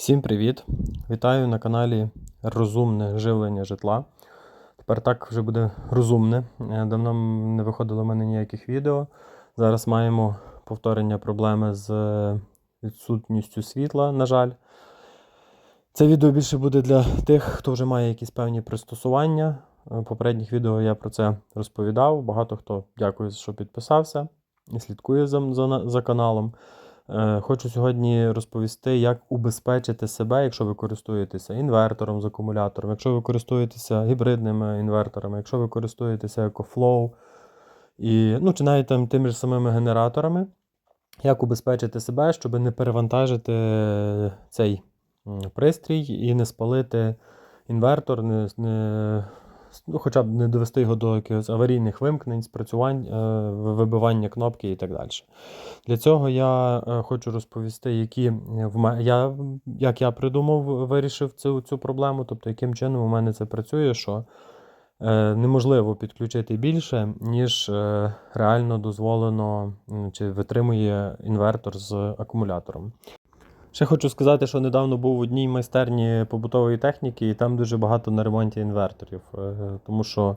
Всім привіт! Вітаю на каналі Розумне живлення житла. Тепер так вже буде розумне. Е, Давно не виходило в мене ніяких відео. Зараз маємо повторення проблеми з е, відсутністю світла, на жаль. Це відео більше буде для тих, хто вже має якісь певні пристосування. Е, В попередніх відео я про це розповідав. Багато хто дякую, що підписався і слідкує за, за, за каналом. Е, Хочу сьогодні розповісти, як убезпечити себе, якщо ви користуєтеся інвертором з акумулятором, якщо ви користуєтеся гібридними інверторами, якщо ви користуєтеся EcoFlow, і, ну, чи навіть там тими ж самими генераторами, як убезпечити себе, щоб не перевантажити цей пристрій і не спалити інвертор, не, не, ну, хоча б не довести його до якихось аварійних вимкнень, спрацювань, е, вибивання кнопки і так далі. Для цього я е, хочу розповісти, які в ме- я, як я придумав, вирішив цю, цю проблему, тобто яким чином у мене це працює, що е, неможливо підключити більше, ніж е, реально дозволено чи витримує інвертор з акумулятором. Ще хочу сказати, що недавно був в одній майстерні побутової техніки, і там дуже багато на ремонті інверторів, е, тому що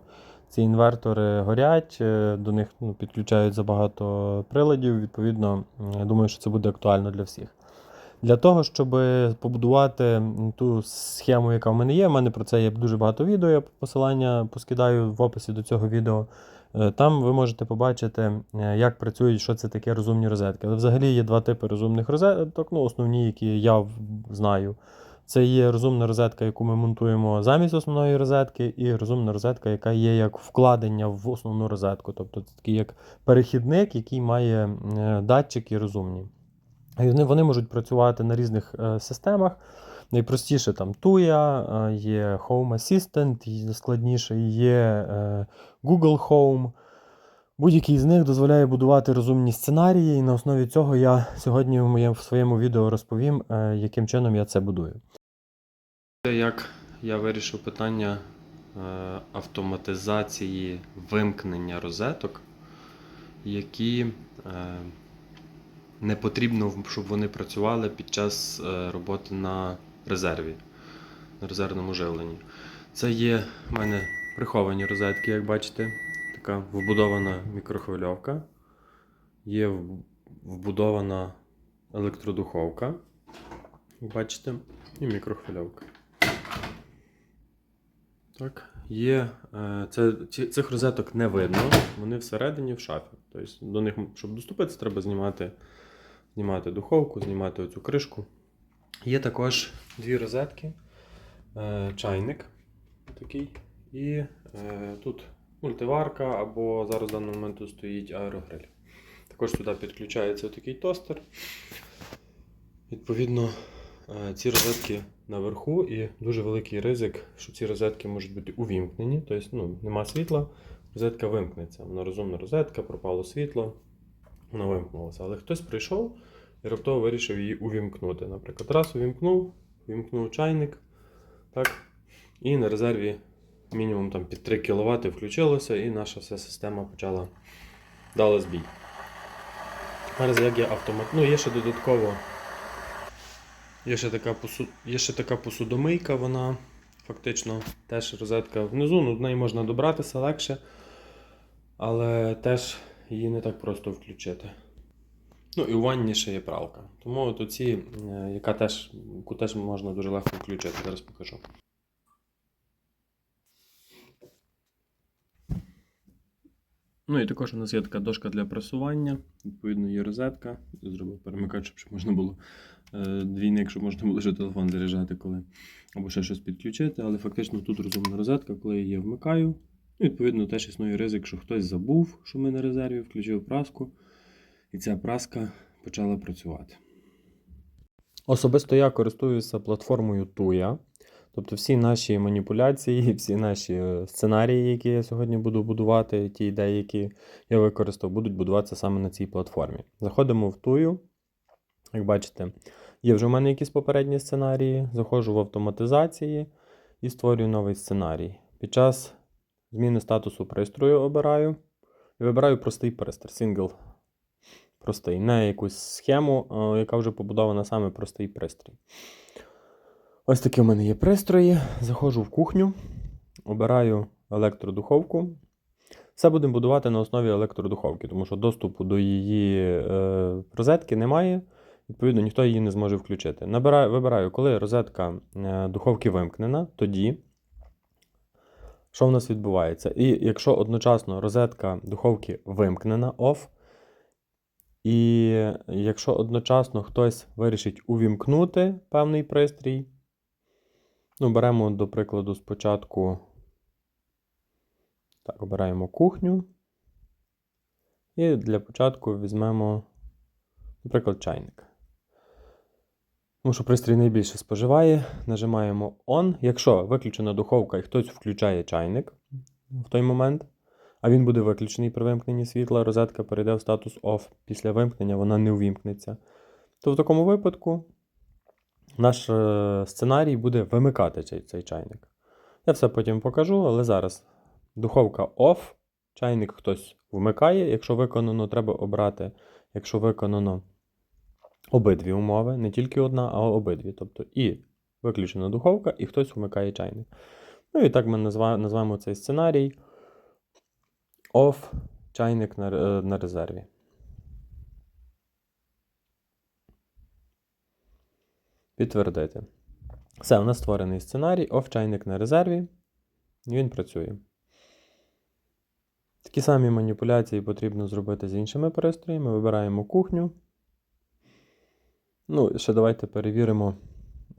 ці інвертори горять, е, до них ну, підключають забагато приладів. Відповідно, я думаю, що це буде актуально для всіх. Для того, щоб побудувати ту схему, яка в мене є, в мене про це є дуже багато відео. Я посилання поскидаю в описі до цього відео. Е, Там ви можете побачити, е, як працюють, що це таке розумні розетки. Але взагалі є два типи розумних розеток, ну, основні, які я знаю. Це є розумна розетка, яку ми монтуємо замість основної розетки, і розумна розетка, яка є як вкладення в основну розетку. Тобто це такий як перехідник, який має е, датчики розумні. І вони, можуть працювати на різних системах. Найпростіше там Tuya, е, є Home Assistant, і складніше є Google Home. Будь-який з них дозволяє будувати розумні сценарії, і на основі цього я сьогодні в моєму в своєму відео розповім, е, яким чином я це будую. Як я вирішив питання е, автоматизації вимкнення розеток, які не потрібно, щоб вони працювали під час роботи на резерві, на резервному живленні. Це є в мене приховані розетки, як бачите, така вбудована мікрохвильовка, є вбудована електродуховка, як бачите, і мікрохвильовка. Так, є. е, Це, цих розеток не видно, вони всередині в шафі. Тобто до них, щоб доступитися, треба знімати, знімати духовку, знімати оцю кришку. Є також дві розетки, е, чайник такий, і е, тут мультиварка, або зараз в даний момент стоїть аерогриль. Також сюди підключається такий тостер. Відповідно, е, ці розетки наверху, і дуже великий ризик, що ці розетки можуть бути увімкнені. Тобто ну, нема світла, розетка вимкнеться. Вона розумна розетка, пропало світло, вона вимкнулася. Але хтось прийшов і раптово вирішив її увімкнути. Наприклад, раз увімкнув, увімкнув чайник, так, і на резерві мінімум там, під 3 кВт включилося, і наша вся система почала дала збій. Зараз як я автомат. Ну, є ще додатково. Є ще така посуд... є ще така посудомийка, вона фактично теж розетка внизу, ну, до неї можна добратися легше, але теж її не так просто включити. Ну і у ванні ще є пралка. Тому от оці, е, яка теж, яку теж можна дуже легко включити. Зараз покажу. Ну і також у нас є така дошка для пресування. Відповідно, є розетка. Зробив перемикач, щоб можна було е, двійник, щоб можна було ще телефон заряджати, коли або ще щось підключити. Але фактично тут розумна розетка, коли я її вмикаю. Ну, відповідно, теж існує ризик, що хтось забув, що ми на резерві, включив праску, і ця праска почала працювати. Особисто я користуюся платформою Tuya. Тобто всі наші маніпуляції, всі наші е, сценарії, які я сьогодні буду будувати, ті ідеї, які я використав, будуть будуватися саме на цій платформі. Заходимо в Тую. Як бачите, є вже в мене якісь попередні сценарії. Заходжу в автоматизації і створюю новий сценарій. Під час зміни статусу пристрою обираю і вибираю простий пристрій, сингл. Простий, не якусь схему, е, яка вже побудована саме простий пристрій. Ось такі у мене є пристрої. Заходжу в кухню, обираю електродуховку. Все будемо будувати на основі електродуховки, тому що доступу до її е, розетки немає. Відповідно, ніхто її не зможе включити. Набираю, вибираю, коли розетка е, духовки вимкнена, тоді що в нас відбувається? І якщо одночасно розетка духовки вимкнена off, і якщо одночасно хтось вирішить увімкнути певний пристрій, ну, беремо, до прикладу, спочатку. Так, обираємо кухню. І для початку візьмемо, наприклад, чайник. Тому що пристрій найбільше споживає. Нажимаємо On. Якщо виключена духовка і хтось включає чайник в той момент, а він буде виключений при вимкненні світла, розетка перейде в статус OFF. Після вимкнення вона не увімкнеться. То в такому випадку наш е, сценарій буде вимикати цей, цей чайник. Я все потім покажу, але зараз духовка OFF, чайник хтось вмикає. Якщо виконано, треба обрати, якщо виконано обидві умови, не тільки одна, а обидві. Тобто і виключена духовка, і хтось вмикає чайник. Ну і так ми називаємо цей сценарій OFF, чайник на, е, на резерві. Підтвердити. Все, у нас створений сценарій, OFF, чайник на резерві. Він працює. Такі самі маніпуляції потрібно зробити з іншими пристроями. Вибираємо кухню. Ну, ще давайте перевіримо,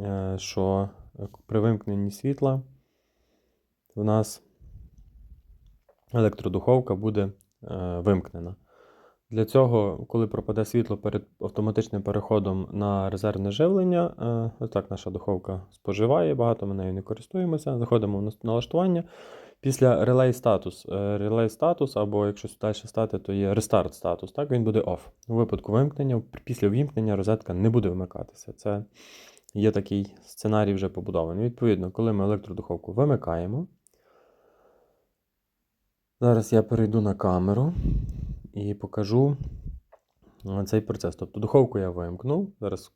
е, що е, при вимкненні світла в нас електродуховка буде е, вимкнена. Для цього, коли пропаде світло перед автоматичним переходом на резервне живлення, е, ось так наша духовка споживає, багато ми нею не користуємося. Заходимо в налаштування. Після Relay статус. Relay статус, або якщо далі стати, то є Restart статус. Так, він буде off. У випадку вимкнення, після вимкнення розетка не буде вмикатися. Це є такий сценарій вже побудований. Відповідно, коли ми електродуховку вимикаємо. Зараз я перейду на камеру і покажу е, цей процес. Тобто духовку я вимкнув. Зараз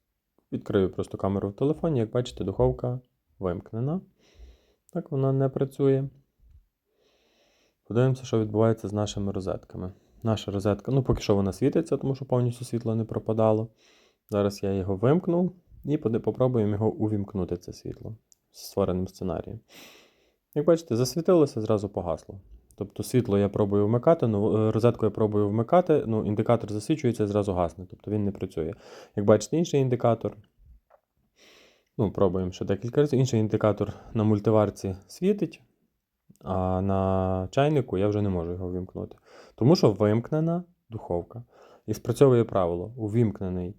відкрию просто камеру в телефоні. Як бачите, духовка вимкнена. Так, вона не працює. Подивимося, що відбувається з нашими розетками. Наша розетка, ну поки що вона світиться, тому що повністю світло не пропадало. Зараз я його вимкнув і попробуємо його увімкнути, це світло з створеним сценарієм. Як бачите, засвітилося, зразу погасло. Тобто світло я пробую вмикати, ну, розетку я пробую вмикати, ну, індикатор засвічується, зразу гасне, тобто він не працює. Як бачите, інший індикатор. Ну, пробуємо ще декілька разів. Інший індикатор на мультиварці світить, а на чайнику я вже не можу його вимкнути. Тому що вимкнена духовка. І спрацьовує правило: увімкнений.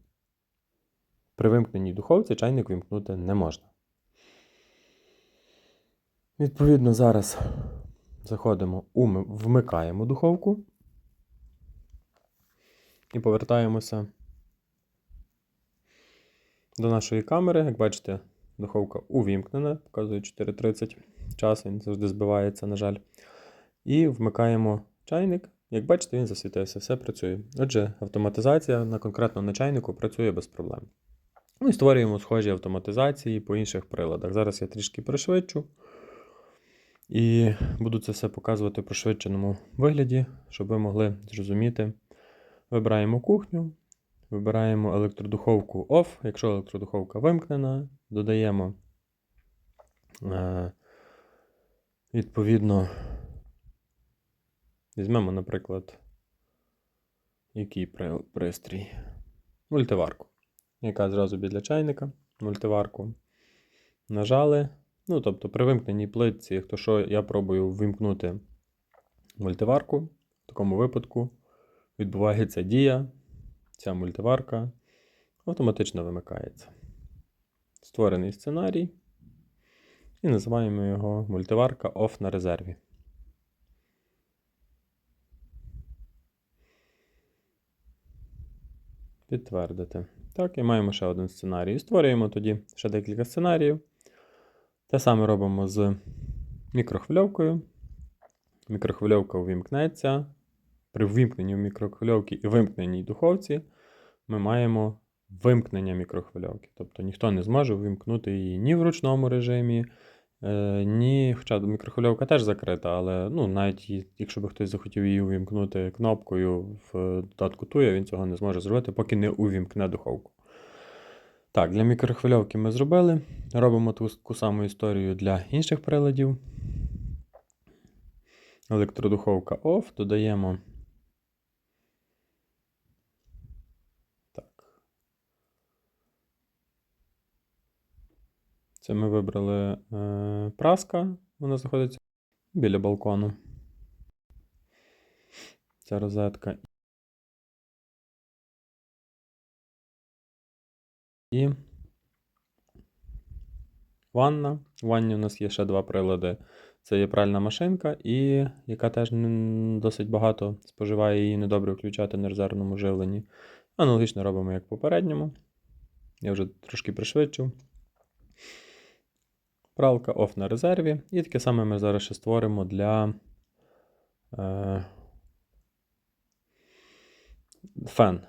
При вимкненій духовці чайник вимкнути не можна. Відповідно, зараз заходимо, вмикаємо духовку і повертаємося до нашої камери. Як бачите, духовка увімкнена, показує 4.30 час, він завжди збивається, на жаль. І вмикаємо чайник. Як бачите, він засвітився, все працює. Отже, автоматизація на конкретно на чайнику працює без проблем. Ну і створюємо схожі автоматизації по інших приладах. Зараз я трішки пришвидшу. І буду це все показувати в пришвидшеному вигляді, щоб ви могли зрозуміти. Вибираємо кухню, вибираємо електродуховку OFF. Якщо електродуховка вимкнена, додаємо е, відповідно. Візьмемо, наприклад, який пристрій? Мультиварку, яка зразу біля чайника. Мультиварку нажали. Ну, тобто, при вимкненій плитці, якщо що, я пробую вимкнути мультиварку. В такому випадку відбувається дія. Ця мультиварка автоматично вимикається. Створений сценарій. І називаємо його мультиварка OFF на резерві. Підтвердити. Так, і маємо ще один сценарій. Створюємо тоді ще декілька сценаріїв. Те саме робимо з мікрохвильовкою. Мікрохвильовка увімкнеться. При ввімкненні мікрохвильовки і вимкненій духовці ми маємо вимкнення мікрохвильовки. Тобто ніхто не зможе вимкнути її ні в ручному режимі, е, ні. Хоча мікрохвильовка теж закрита, але ну, навіть якщо би хтось захотів її увімкнути кнопкою в додатку Туя, він цього не зможе зробити, поки не увімкне духовку. Так, для мікрохвильовки ми зробили. Робимо ту саму історію для інших приладів. Електродуховка OFF, додаємо. Так. Це ми вибрали е, праска, вона знаходиться біля балкону. Ця розетка. І ванна. В ванні у нас є ще два прилади. Це є пральна машинка, і яка теж досить багато споживає її недобре включати на резервному живленні. Аналогічно робимо, як в попередньому. Я вже трошки пришвидшив. Пралка оф на резерві. І таке саме ми зараз ще створимо для е, фен.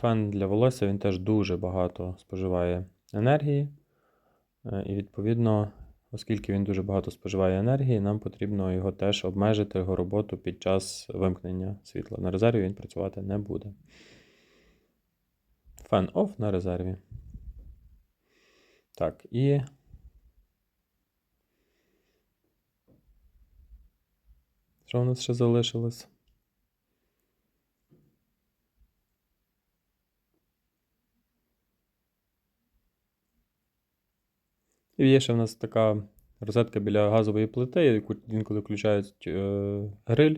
Фен для волосся він теж дуже багато споживає енергії. Е, І відповідно, оскільки він дуже багато споживає енергії, нам потрібно його теж обмежити його роботу під час вимкнення світла. На резерві він працювати не буде. Фен off на резерві. Так, і. Що у нас ще залишилось? І є ще в нас така розетка біля газової плити, яку інколи включають е, гриль.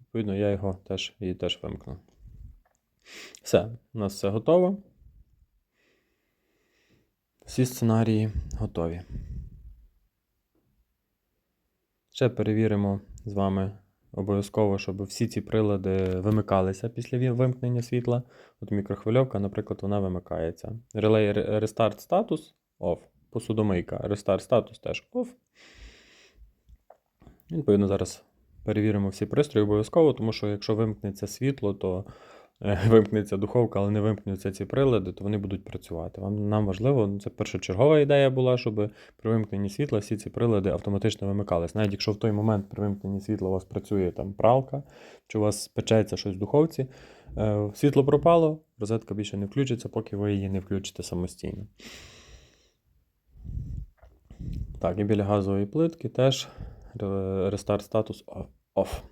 Відповідно, я його теж, її теж вимкну. Все, у нас все готово. Всі сценарії готові. Ще перевіримо з вами обов'язково, щоб всі ці прилади вимикалися після вимкнення світла. От мікрохвильовка, наприклад, вона вимикається. Релей ре- Restart Status Off. Посудомийка. Restart Status теж Off. Відповідно, зараз перевіримо всі пристрої обов'язково, тому що якщо вимкнеться світло, то е, вимкнеться духовка, але не вимкнуться ці прилади, то вони будуть працювати. Вам нам важливо, ну, це першочергова ідея була, щоб при вимкненні світла всі ці прилади автоматично вимикались. Навіть якщо в той момент при вимкненні світла у вас працює там пралка, чи у вас печеться щось в духовці, е, світло пропало, розетка більше не включиться, поки ви її не включите самостійно. Так, і біля газової плитки теж рестарт статус off.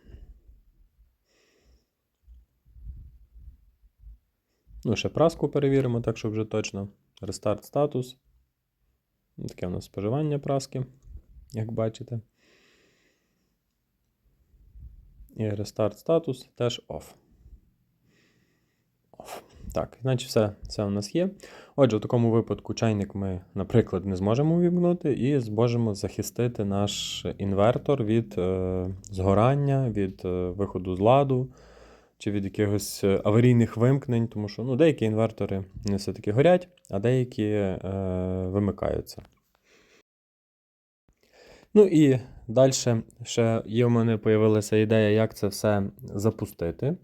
Ну, ще праску перевіримо, так щоб вже точно. Рестарт статус. Таке у нас споживання праски, як бачите. І рестарт статус теж off. Off. Так, значить все, все у нас є. Отже, в такому випадку чайник ми, наприклад, не зможемо увімкнути і зможемо захистити наш інвертор від е, згорання, від е, виходу з ладу чи від якихось аварійних вимкнень, тому що ну, деякі інвертори не все-таки горять, а деякі е, вимикаються. Ну і далі ще є в мене появилася ідея, як це все запустити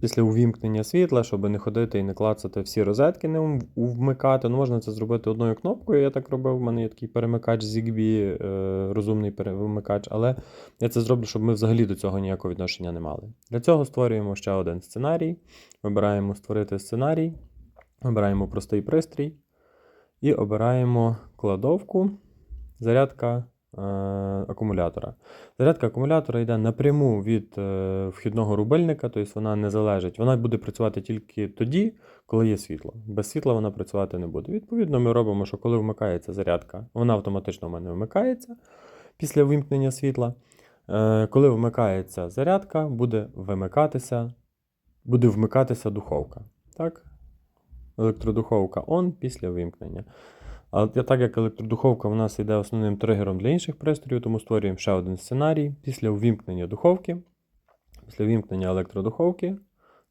після увімкнення світла, щоб не ходити і не клацати всі розетки, не вмикати. Ну, можна це зробити одною кнопкою. Я так робив. У мене є такий перемикач ZigBee, е, розумний перемикач, але я це зроблю, щоб ми взагалі до цього ніякого відношення не мали. Для цього створюємо ще один сценарій. Вибираємо створити сценарій, вибираємо простий пристрій і обираємо кладовку, зарядка акумулятора. Зарядка акумулятора йде напряму від е, вхідного рубильника, тобто вона не залежить. Вона буде працювати тільки тоді, коли є світло. Без світла вона працювати не буде. Відповідно, ми робимо, що коли вмикається зарядка, вона автоматично в мене вмикається після вимкнення світла. Е, коли вмикається зарядка, буде вимикатися, буде вмикатися духовка. Так? Електродуховка on після вимкнення. А так як електродуховка в нас йде основним тригером для інших пристроїв, тому створюємо ще один сценарій після увімкнення духовки. Після вімкнення електродуховки.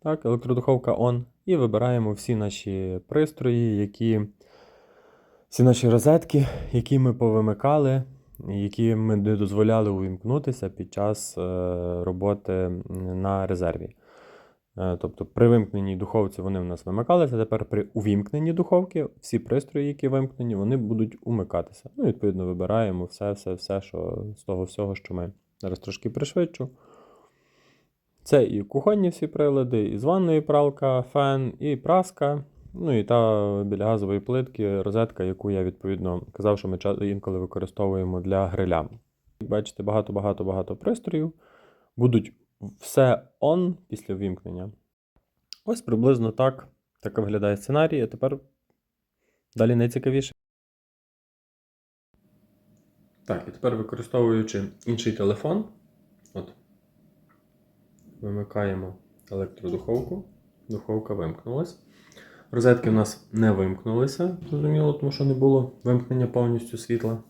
Так, електродуховка on. І вибираємо всі наші пристрої, які, всі наші розетки, які ми повимикали, які ми не дозволяли увімкнутися під час е, роботи на резерві. Е, Тобто при вимкненій духовці вони в нас вимикалися. Тепер при увімкненні духовки всі пристрої, які вимкнені, вони будуть умикатися. Ну, відповідно, вибираємо все, все, все, що з того всього, що ми зараз трошки пришвидшу. Це і кухонні всі прилади, і з ванної пралка, фен, і праска. Ну і та біля газової плитки розетка, яку я відповідно казав, що ми інколи використовуємо для гриля. Бачите, багато-багато-багато пристроїв будуть все on після ввімкнення. Ось приблизно так. Так виглядає сценарій, а тепер далі найцікавіше. Так, і тепер використовуючи інший телефон, от, вимикаємо електродуховку. Духовка вимкнулась. Розетки у нас не вимкнулися, зрозуміло, тому що не було вимкнення повністю світла.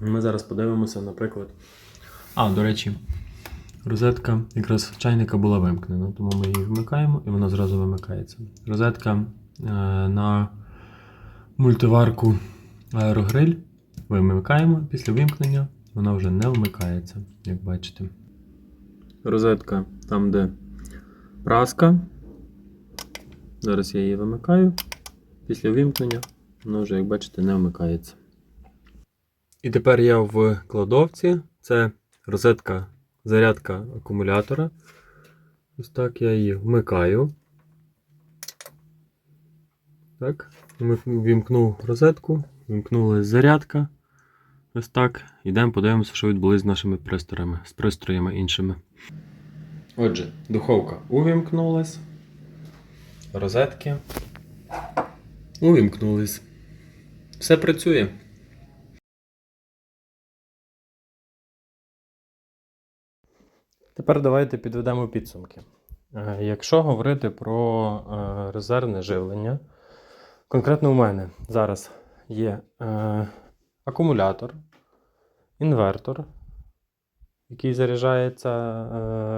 Ми зараз подивимося, наприклад. А, до речі, розетка якраз чайника була вимкнена, тому ми її вмикаємо і вона зразу вимикається. Розетка е, на мультиварку аерогриль вимикаємо після вимкнення, вона вже не вмикається, як бачите. Розетка там, де праска. Зараз я її вимикаю. Після вимкнення вона вже, як бачите, не вмикається. І тепер я в кладовці. Це розетка зарядка акумулятора. Ось так я її вмикаю. Так, вімкнув розетку, вімкнулася зарядка. Ось так. Йдемо подивимося, що відбулося з нашими пристроями, з пристроями іншими. Отже, духовка увімкнулась. Розетки. Увімкнулись. Все працює. Тепер давайте підведемо підсумки. Е, Якщо говорити про е, резервне живлення, конкретно у мене зараз є е, акумулятор, інвертор, який заряджається,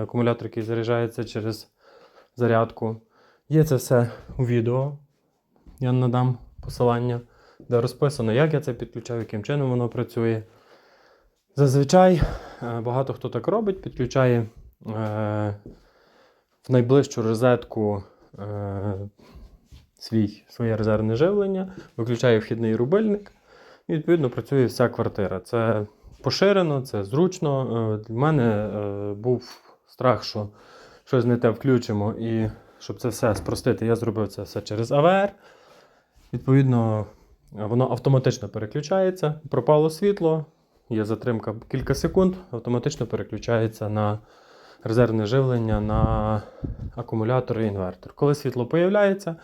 акумулятор, який заряджається через зарядку. Є це все у відео. Я надам посилання, де розписано, як я це підключав, яким чином воно працює. Зазвичай багато хто так робить, підключає е, в найближчу розетку е, свій, своє резервне живлення, виключає вхідний рубильник і відповідно працює вся квартира. Це поширено, це зручно. Е, Для мене е, був страх, що щось не те включимо, і щоб це все спростити, я зробив це все через АВР. Відповідно, воно автоматично переключається. Пропало світло, є затримка кілька секунд, автоматично переключається на резервне живлення на акумулятор і інвертор. Коли світло появляється,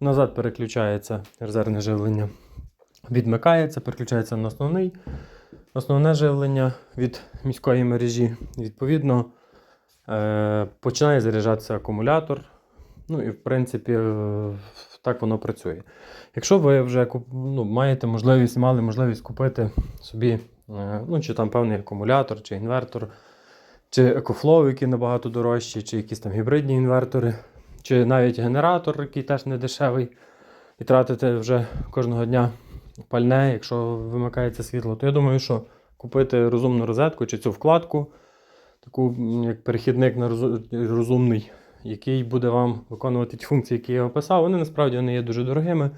назад переключається резервне живлення, відмикається, переключається на основний, основне живлення від міської мережі. Відповідно, е, починає заряджатися акумулятор. Ну і в принципі, е, так воно працює. Якщо ви вже ну, маєте можливість, мали можливість купити собі, ну, чи там певний акумулятор, чи інвертор, чи екофлоу, які набагато дорожчі, чи якісь там гібридні інвертори, чи навіть генератор, який теж не дешевий, і тратите вже кожного дня пальне, якщо вимикається світло, то я думаю, що купити розумну розетку чи цю вкладку, таку як перехідник на розумний, який буде вам виконувати ті функції, які я описав, вони насправді вони є дуже дорогими.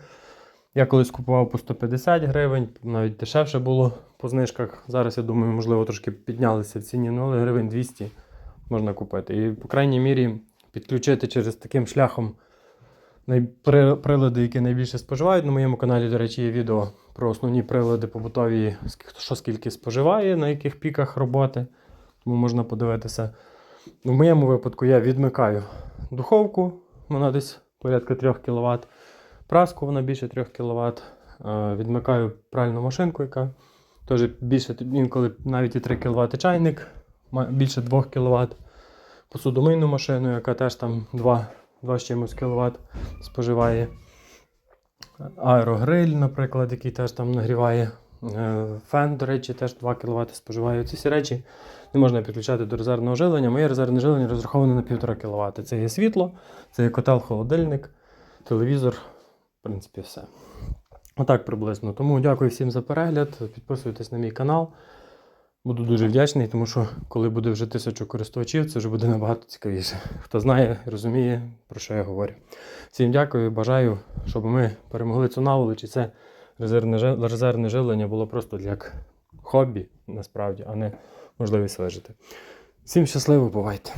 Я колись купував по 150 гривень, навіть дешевше було по знижках. Зараз, я думаю, можливо, трошки піднялися в ціні, ну, але гривень 200 можна купити. І, по крайній мірі, підключити через таким шляхом прилади, які найбільше споживають. На моєму каналі, до речі, є відео про основні прилади побутові, що скільки споживає, на яких піках роботи. Тому можна подивитися. В моєму випадку я відмикаю духовку, вона десь порядка 3 кВт. Праску вона більше 3 кВт. Відмикаю пральну машинку, яка теж більше, інколи навіть і 3 кВт чайник, більше 2 кВт. Посудомийну машину, яка теж там 2, 2 з чимось кВт споживає. Аерогриль, наприклад, який теж там нагріває. Е, Фен, до речі, теж 2 кВт споживає. Ці всі речі не можна підключати до резервного жилення. Моє резервне жилення розраховане на 1,5 кВт. Це є світло, це є котел, холодильник, телевізор, в принципі, все. Отак приблизно. Тому дякую всім за перегляд. Підписуйтесь на мій канал. Буду дуже вдячний, тому що коли буде вже тисячу користувачів, це вже буде набагато цікавіше. Хто знає, розуміє, про що я говорю. Всім дякую, бажаю, щоб ми перемогли цю наволоч, це резервне, жи- живлення було просто як хобі, насправді, а не можливість вижити. Всім щасливо, бувайте!